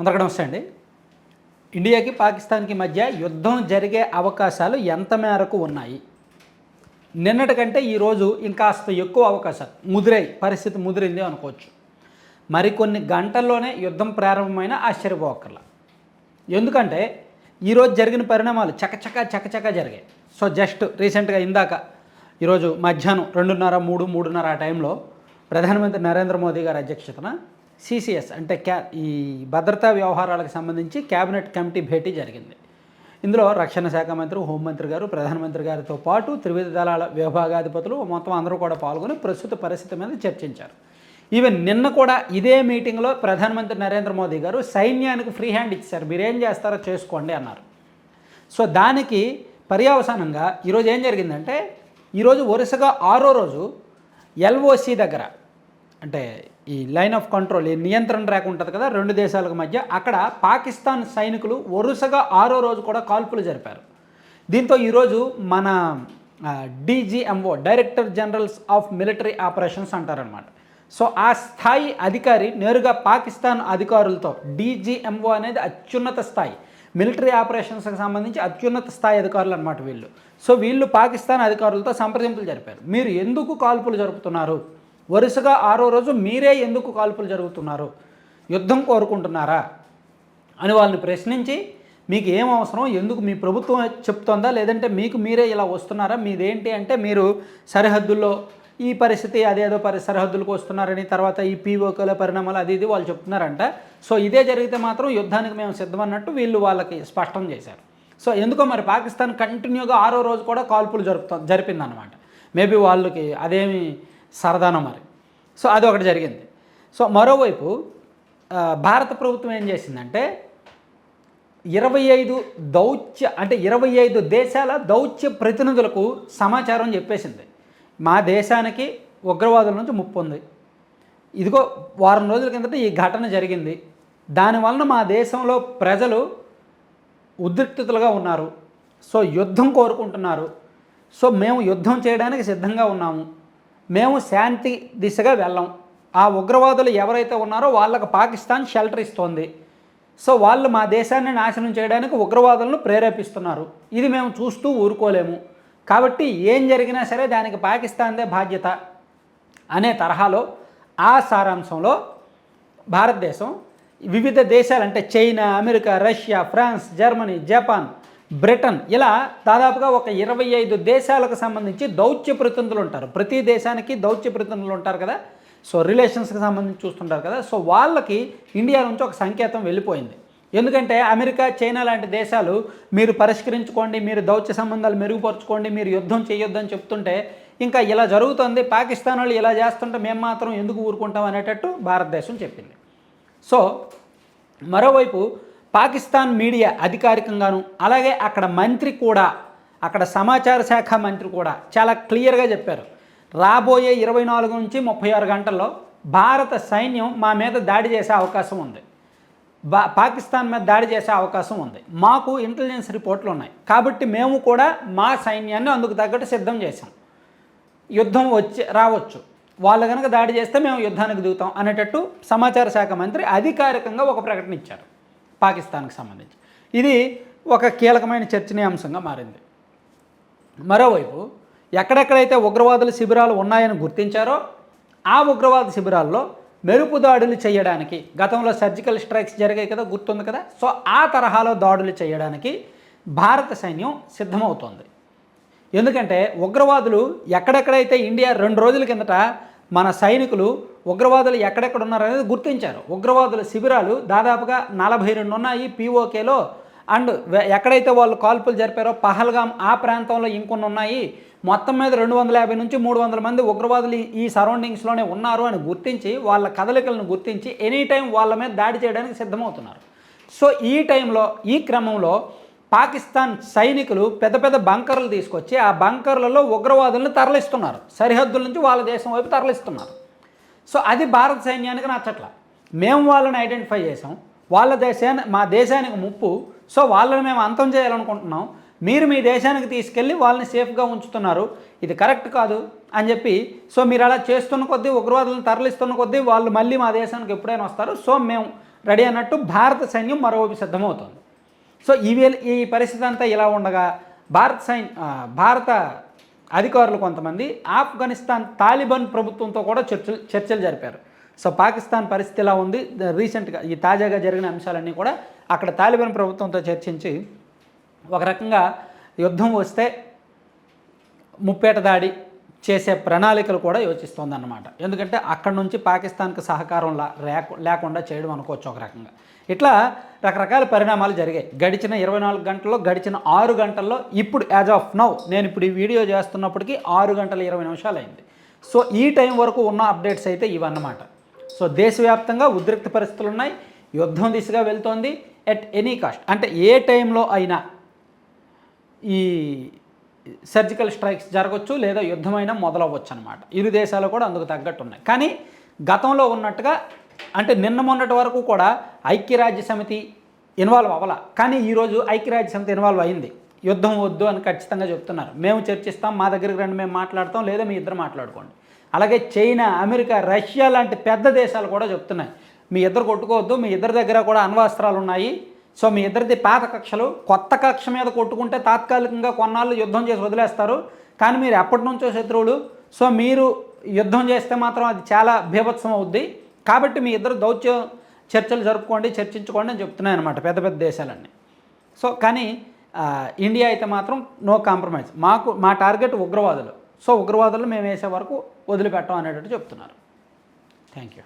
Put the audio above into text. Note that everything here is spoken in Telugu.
అందరికీ నమస్తే అండి. ఇండియాకి పాకిస్తాన్కి మధ్య యుద్ధం జరిగే అవకాశాలు ఎంత మేరకు ఉన్నాయి? నిన్నటి కంటే ఈరోజు ఇంకాస్త ఎక్కువ అవకాశాలు. ముదిరాయి పరిస్థితి ముదిరింది అనుకోవచ్చు. మరికొన్ని గంటల్లోనే యుద్ధం ప్రారంభమైన ఆశ్చర్యపోకర్లా. ఎందుకంటే ఈరోజు జరిగిన పరిణామాలు చకచక చకచక జరిగాయి. సో జస్ట్ రీసెంట్గా ఇందాక ఈరోజు మధ్యాహ్నం రెండున్నర మూడు మూడున్నర ఆ టైంలో ప్రధానమంత్రి నరేంద్ర మోదీ గారి అధ్యక్షతన సిసిఎస్ అంటే క్యా ఈ భద్రతా వ్యవహారాలకు సంబంధించి కేబినెట్ కమిటీ భేటీ జరిగింది. ఇందులో రక్షణ శాఖ మంత్రి హోంమంత్రి గారు ప్రధానమంత్రి గారితో పాటు త్రివిధ దళాల విభాగాధిపతులు మొత్తం అందరూ కూడా పాల్గొని ప్రస్తుత పరిస్థితి మీద చర్చించారు. ఈవెన్ నిన్న కూడా ఇదే మీటింగ్లో ప్రధానమంత్రి నరేంద్ర మోదీ గారు సైన్యానికి ఫ్రీ హ్యాండ్ ఇచ్చారు. మీరేం చేస్తారో చేసుకోండి అన్నారు. సో దానికి పర్యవసానంగా ఈరోజు ఏం జరిగిందంటే ఈరోజు వరుసగా ఆరో రోజు ఎల్ఓసి దగ్గర అంటే ఈ లైన్ ఆఫ్ కంట్రోల్ ఈ నియంత్రణ రేఖ ఉంటుంది కదా రెండు దేశాలకు మధ్య అక్కడ పాకిస్తాన్ సైనికులు వరుసగా ఆరో రోజు కూడా కాల్పులు జరిపారు. దీంతో ఈరోజు మన DGMO director generals of military operations అంటారనమాట సో ఆ స్థాయి అధికారి నేరుగా పాకిస్తాన్ అధికారులతో డీజీఎంఓ అనేది అత్యున్నత స్థాయి మిలిటరీ ఆపరేషన్స్కి సంబంధించి అత్యున్నత స్థాయి అధికారులు అనమాట వీళ్ళు. సో వీళ్ళు పాకిస్తాన్ అధికారులతో సంప్రదింపులు జరిపారు. మీరు ఎందుకు కాల్పులు జరుపుతున్నారు? వరుసగా ఆరో రోజు మీరే ఎందుకు కాల్పులు జరుగుతున్నారు? యుద్ధం కోరుకుంటున్నారా? అని వాళ్ళని ప్రశ్నించి మీకు ఏం అవసరం ఎందుకు మీ ప్రభుత్వం చెప్తోందా? లేదంటే మీకు మీరే ఇలా వస్తున్నారా? మీదేంటి అంటే మీరు సరిహద్దుల్లో ఈ పరిస్థితి అదేదో పరి సరిహద్దులకు వస్తున్నారని తర్వాత ఈ పీఓకల పరిణామాలు అది ఇది వాళ్ళు చెప్తున్నారంట. సో ఇదే జరిగితే మాత్రం యుద్ధానికి మేము సిద్ధమన్నట్టు వీళ్ళు వాళ్ళకి స్పష్టం చేశారు. సో ఎందుకో మరి పాకిస్తాన్ కంటిన్యూగా ఆరో రోజు కూడా కాల్పులు జరుపుతా జరిపిందనమాట మేబీ వాళ్ళకి అదేమి సరదానం మరి. సో అది ఒకటి జరిగింది. సో మరోవైపు భారత ప్రభుత్వం ఏం చేసిందంటే ఇరవై ఐదు దౌత్య అంటే ఇరవై ఐదు దేశాల దౌత్య ప్రతినిధులకు సమాచారం చెప్పేసింది. మా దేశానికి ఉగ్రవాదుల నుంచి ముప్పు ఉంది. ఇదిగో వారం రోజుల కిందట ఈ ఘటన జరిగింది. దానివలన మా దేశంలో ప్రజలు ఉద్రిక్తతలుగా ఉన్నారు. సో యుద్ధం కోరుకుంటున్నారు. సో మేము యుద్ధం చేయడానికి సిద్ధంగా ఉన్నాము. మేము శాంతి దిశగా వెళ్ళాం. ఆ ఉగ్రవాదులు ఎవరైతే ఉన్నారో వాళ్ళకు పాకిస్తాన్ షెల్టర్ ఇస్తోంది. సో వాళ్ళు మా దేశాన్ని నాశనం చేయడానికి ఉగ్రవాదులను ప్రేరేపిస్తున్నారు. ఇది మేము చూస్తూ ఊరుకోలేము. కాబట్టి ఏం జరిగినా సరే దానికి పాకిస్తాన్దే బాధ్యత అనే తరహాలో ఆ సారాంశంలో భారతదేశం వివిధ దేశాలు అంటే China America Russia France Germany Japan Britain. ఇలా దాదాపుగా ఒక ఇరవై ఐదు దేశాలకు సంబంధించి దౌత్య ప్రతినిధులు ఉంటారు. ప్రతి దేశానికి దౌత్య ప్రతినిధులు ఉంటారు కదా. సో రిలేషన్స్కి సంబంధించి చూస్తుంటారు కదా. సో వాళ్ళకి ఇండియా నుంచి ఒక సంకేతం వెళ్ళిపోయింది. ఎందుకంటే అమెరికా చైనా లాంటి దేశాలు మీరు పరిష్కరించుకోండి మీరు దౌత్య సంబంధాలు మెరుగుపరచుకోండి మీరు యుద్ధం చేయొద్దని చెప్తుంటే ఇంకా ఇలా జరుగుతుంది. పాకిస్తాన్ వాళ్ళు ఇలా చేస్తుంటే మేము మాత్రం ఎందుకు ఊరుకుంటాం అనేటట్టు భారతదేశం చెప్పింది. సో మరోవైపు పాకిస్తాన్ మీడియా అధికారికంగాను అలాగే అక్కడ మంత్రి కూడా అక్కడ సమాచార శాఖ మంత్రి కూడా చాలా క్లియర్గా చెప్పారు. రాబోయే ఇరవై నాలుగు నుంచి ముప్పై ఆరు గంటల్లో భారత సైన్యం మా మీద దాడి చేసే అవకాశం ఉంది. బా పాకిస్తాన్ మీద దాడి చేసే అవకాశం ఉంది. మాకు ఇంటెలిజెన్స్ రిపోర్ట్లు ఉన్నాయి. కాబట్టి మేము కూడా మా సైన్యాన్ని అందుకు తగ్గట్టు సిద్ధం చేశాం. యుద్ధం వచ్చి రావచ్చు. వాళ్ళు కనుక దాడి చేస్తే మేము యుద్ధానికి దిగుతాం అనేటట్టు సమాచార శాఖ మంత్రి అధికారికంగా ఒక ప్రకటన ఇచ్చారు. పాకిస్తాన్కి సంబంధించి. ఇది ఒక కీలకమైన చర్చనీయాంశంగా మారింది. మరోవైపు ఎక్కడెక్కడైతే ఉగ్రవాదుల శిబిరాలు ఉన్నాయని గుర్తించారో ఆ ఉగ్రవాద శిబిరాల్లో మెరుపు దాడులు చేయడానికి గతంలో సర్జికల్ స్ట్రైక్స్ జరిగాయి కదా గుర్తుంది కదా? సో ఆ తరహాలో దాడులు చేయడానికి భారత సైన్యం సిద్ధమవుతోంది. ఎందుకంటే ఉగ్రవాదులు ఎక్కడెక్కడైతే ఇండియా రెండు రోజుల కిందట మన సైనికులు ఉగ్రవాదులు ఎక్కడెక్కడ ఉన్నారనేది గుర్తించారు. ఉగ్రవాదుల శిబిరాలు దాదాపుగా నలభై రెండు ఉన్నాయి పీఓకేలో అండ్ ఎక్కడైతే వాళ్ళు కాల్పులు జరిపారో పహల్గాం ఆ ప్రాంతంలో ఇంకొన్ని ఉన్నాయి. మొత్తం మీద రెండు వందల యాభై నుంచి మూడు వందల మంది ఉగ్రవాదులు ఈ సరౌండింగ్స్లోనే ఉన్నారు అని గుర్తించి వాళ్ళ కదలికలను గుర్తించి ఎనీ టైం వాళ్ళ మీద దాడి చేయడానికి సిద్ధమవుతున్నారు. సో ఈ టైంలో ఈ క్రమంలో పాకిస్తాన్ సైనికులు పెద్ద పెద్ద బంకర్లు తీసుకొచ్చి ఆ బంకర్లలో ఉగ్రవాదులను తరలిస్తున్నారు. సరిహద్దుల నుంచి వాళ్ళ దేశం వైపు తరలిస్తున్నారు. సో అది భారత సైన్యానికి నచ్చట్ల. మేము వాళ్ళని ఐడెంటిఫై చేసాం వాళ్ళ దేశాన్ని మా దేశానికి ముప్పు. సో వాళ్ళని మేము అంతం చేయాలనుకుంటున్నాం. మీరు మీ దేశానికి తీసుకెళ్ళి వాళ్ళని సేఫ్గా ఉంచుతున్నారు. ఇది కరెక్ట్ కాదు అని చెప్పి సో మీరు అలా చేస్తున్న కొద్దీ ఉగ్రవాదులను తరలిస్తున్న కొద్దీ వాళ్ళు మళ్ళీ మా దేశానికి ఎప్పుడైనా వస్తారు. సో మేము రెడీ అన్నట్టు భారత సైన్యం మరోవైపు సిద్ధమవుతుంది. సో ఈ ఈ పరిస్థితి అంతా ఇలా ఉండగా భారత సైన్ భారత అధికారులు కొంతమంది ఆఫ్ఘనిస్తాన్ తాలిబాన్ ప్రభుత్వంతో కూడా చర్చలు చర్చలు జరిపారు. సో పాకిస్తాన్ పరిస్థితి ఇలా ఉంది? రీసెంట్గా ఈ తాజాగా జరిగిన అంశాలన్నీ కూడా అక్కడ తాలిబాన్ ప్రభుత్వంతో చర్చించి ఒక రకంగా యుద్ధం వస్తే ముప్పేట దాడి చేసే ప్రణాళికలు కూడా యోచిస్తోందన్నమాట. ఎందుకంటే అక్కడ నుంచి పాకిస్తాన్కి సహకారం లేకుండా చేయడం అనుకోవచ్చు ఒక రకంగా. ఇట్లా రకరకాల పరిణామాలు జరిగాయి. గడిచిన ఇరవై నాలుగు గంటల్లో గడిచిన ఆరు గంటల్లో ఇప్పుడు యాజ్ ఆఫ్ నౌ నేను ఇప్పుడు ఈ వీడియో చేస్తున్నప్పటికీ ఆరు గంటల ఇరవై నిమిషాలు అయింది సో ఈ టైం వరకు ఉన్న అప్డేట్స్ అయితే ఇవన్నమాట. సో దేశవ్యాప్తంగా ఉద్రిక్త పరిస్థితులు ఉన్నాయి. యుద్ధం దిశగా వెళ్తోంది. At any cost. అంటే ఏ టైంలో అయినా ఈ సర్జికల్ స్ట్రైక్స్ జరగచ్చు లేదా యుద్ధమైనా మొదలవ్వచ్చు అనమాట ఇరు దేశాలు కూడా అందుకు తగ్గట్టు ఉన్నాయి కానీ గతంలో ఉన్నట్టుగా అంటే నిన్న మొన్నటి వరకు కూడా ఐక్యరాజ్య సమితి ఇన్వాల్వ్ అవ్వాల. కానీ ఈరోజు ఐక్యరాజ్య సమితి ఇన్వాల్వ్ అయింది. యుద్ధం వద్దు అని ఖచ్చితంగా చెప్తున్నారు. మేము చర్చిస్తాం మా దగ్గరికి రండి మేము మాట్లాడతాం లేదా మీ ఇద్దరు మాట్లాడుకోండి. అలాగే చైనా అమెరికా రష్యా లాంటి పెద్ద దేశాలు కూడా చెప్తున్నాయి. మీ ఇద్దరు కొట్టుకోవద్దు మీ ఇద్దరి దగ్గర కూడా అణ్వాస్త్రాలు ఉన్నాయి సో మీ ఇద్దరిది పాత కక్షలు కొత్త కక్ష మీద కొట్టుకుంటే తాత్కాలికంగా కొన్నాళ్ళు యుద్ధం చేసి వదిలేస్తారు. కానీ మీరు ఎప్పటి నుంచో శత్రువులు. సో మీరు యుద్ధం చేస్తే మాత్రం అది చాలా భీభత్సం అవుద్ది. కాబట్టి మీ ఇద్దరు దౌత్యం చర్చలు జరుపుకోండి చర్చించుకోండి అని చెప్తున్నాయి అనమాట పెద్ద పెద్ద దేశాలన్నీ. సో కానీ ఇండియా అయితే మాత్రం నో కాంప్రమైజ్ మాకు మా టార్గెట్ ఉగ్రవాదులు. సో ఉగ్రవాదులు మేము వేసే వరకు వదిలిపెట్టం అనేటట్టు చెప్తున్నారు. Thank you